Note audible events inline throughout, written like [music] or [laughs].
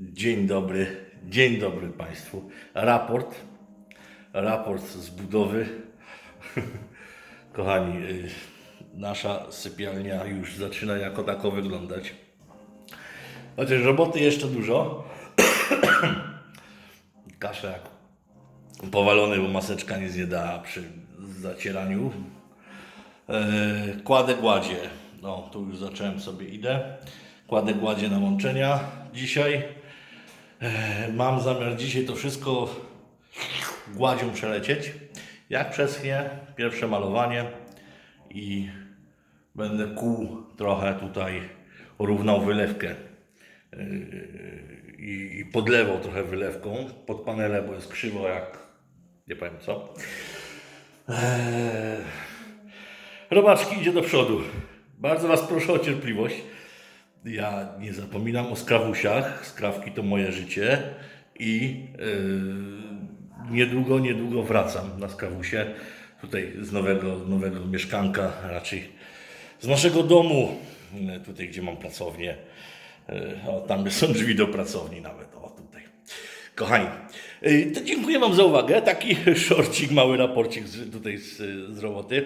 Dzień dobry, dzień dobry Państwu. Raport, raport z budowy. [laughs] Kochani, y, nasza sypialnia już zaczyna jako tako wyglądać. Chociaż roboty jeszcze dużo. [coughs] Kaszę jak powalony, bo maseczka nie da przy zacieraniu. E, Kładę gładzie. No, tu już zacząłem sobie, idę. Kładę gładzie na łączenia dzisiaj. E, Mam zamiar dzisiaj to wszystko gładzią przelecieć. Jak przeschnie, pierwsze malowanie i będę kół trochę tutaj równał wylewkę i, i podlewał trochę wylewką pod panele, bo jest krzywo jak nie powiem co. Eee, Robaczki idzie do przodu. Bardzo Was proszę o cierpliwość. Ja nie zapominam o skrawusiach. Skrawki to moje życie i yy, niedługo, niedługo wracam na skrawusie. Tutaj z nowego, nowego mieszkanka, raczej z naszego domu, yy, tutaj gdzie mam pracownię. Yy, O, tam są drzwi do pracowni nawet. O, tutaj. Kochani, yy, to dziękuję Wam za uwagę. Taki [laughs] szorcik, mały raporcik tutaj z, z roboty.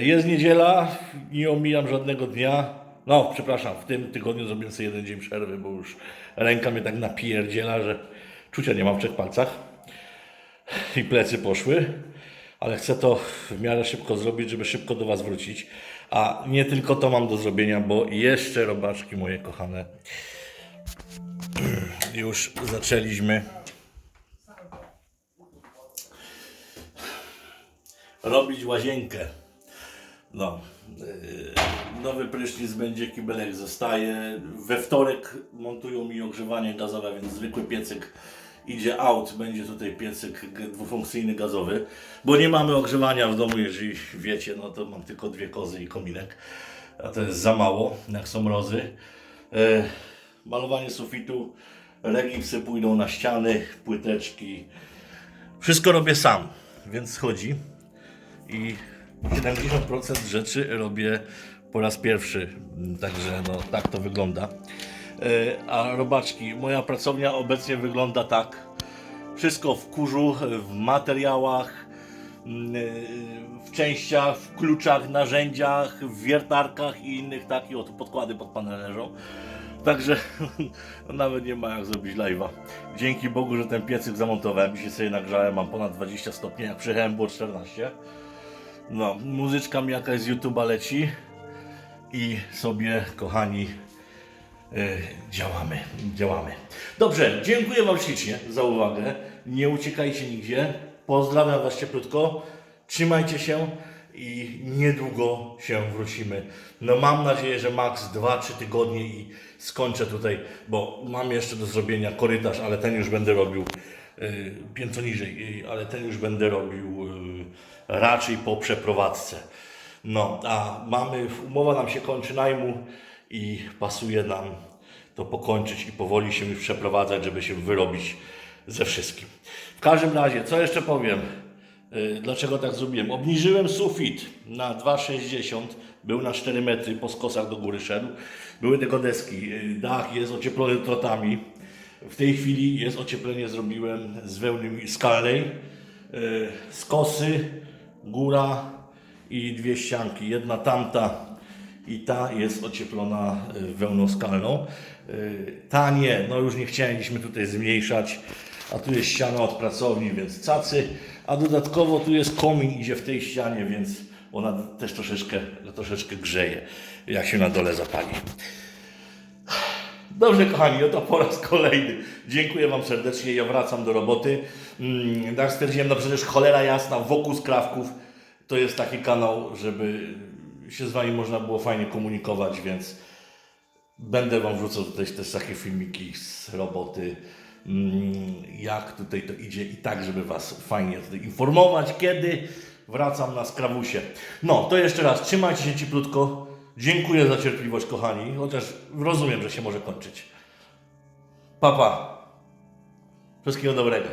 Jest niedziela, nie omijam żadnego dnia. No, przepraszam, w tym tygodniu zrobiłem sobie jeden dzień przerwy, bo już ręka mnie tak napierdziela, że czucia nie mam w trzech palcach i plecy poszły, ale chcę to w miarę szybko zrobić, żeby szybko do Was wrócić. A nie tylko to mam do zrobienia, bo jeszcze robaczki moje kochane, [clears throat] już zaczęliśmy robić łazienkę. No, nowy prysznic będzie, kibelek zostaje. We wtorek montują mi ogrzewanie gazowe, więc zwykły piecyk idzie out. Będzie tutaj piecyk dwufunkcyjny gazowy, bo nie mamy ogrzewania w domu, jeżeli wiecie, no to mam tylko dwie kozy i kominek, a to jest za mało, jak są mrozy. Yy, malowanie sufitu, regipsy pójdą na ściany, płyteczki. Wszystko robię sam, więc chodzi i 70% rzeczy robię po raz pierwszy. Także no, tak to wygląda. E, A robaczki, moja pracownia obecnie wygląda tak. Wszystko w kurzu, w materiałach, mm, e, w częściach, w kluczach, narzędziach, w wiertarkach i innych takich oto podkłady pod panel leżą. Także [laughs] nawet nie ma jak zrobić live'a. Dzięki Bogu, że ten piecyk zamontowałem. Dzisiaj sobie nagrzałem, mam ponad 20 stopni, jak przyjechałem było 14. No, muzyczka mi jakaś z YouTube'a leci i sobie, kochani, e, działamy, działamy. Dobrze, dziękuję Wam ślicznie za uwagę. Nie uciekajcie nigdzie. Pozdrawiam Was cieplutko. Trzymajcie się i niedługo się wrócimy. No mam nadzieję, że maks 2-3 tygodnie i skończę tutaj, bo mam jeszcze do zrobienia korytarz, ale ten już będę robił y, piętro niżej, y, ale ten już będę robił raczej po przeprowadzce. No, a mamy, umowa nam się kończy najmu i pasuje nam to pokończyć i powoli się już przeprowadzać, żeby się wyrobić ze wszystkim. W każdym razie, co jeszcze powiem? Y, Dlaczego tak zrobiłem? Obniżyłem sufit na 2,60, był na 4 metry, po skosach do góry szedł. Były tylko deski, y, dach jest ocieplony trotami. W tej chwili jest ocieplenie, zrobiłem z wełny skalnej. Y, Skosy, góra i dwie ścianki. Jedna tamta i ta jest ocieplona y, wełną skalną. Y, Ta nie, no już nie chcieliśmy tutaj zmniejszać, a tu jest ściana od pracowni, więc cacy, a dodatkowo tu jest komin, idzie w tej ścianie, więc ona też troszeczkę, troszeczkę grzeje, jak się na dole zapali. Dobrze, kochani, oto po raz kolejny. Dziękuję Wam serdecznie. Ja wracam do roboty. Tak stwierdziłem, no przecież cholera jasna, wokół skrawków to jest taki kanał, żeby się z Wami można było fajnie komunikować, więc będę Wam wrzucał tutaj też takie filmiki z roboty, mm, jak tutaj to idzie i tak, żeby Was fajnie informować, kiedy wracam na skrawusie. No, to jeszcze raz, trzymajcie się cieplutko. Dziękuję za cierpliwość, kochani, chociaż rozumiem, że się może kończyć. Papa. Pa. Wszystkiego dobrego.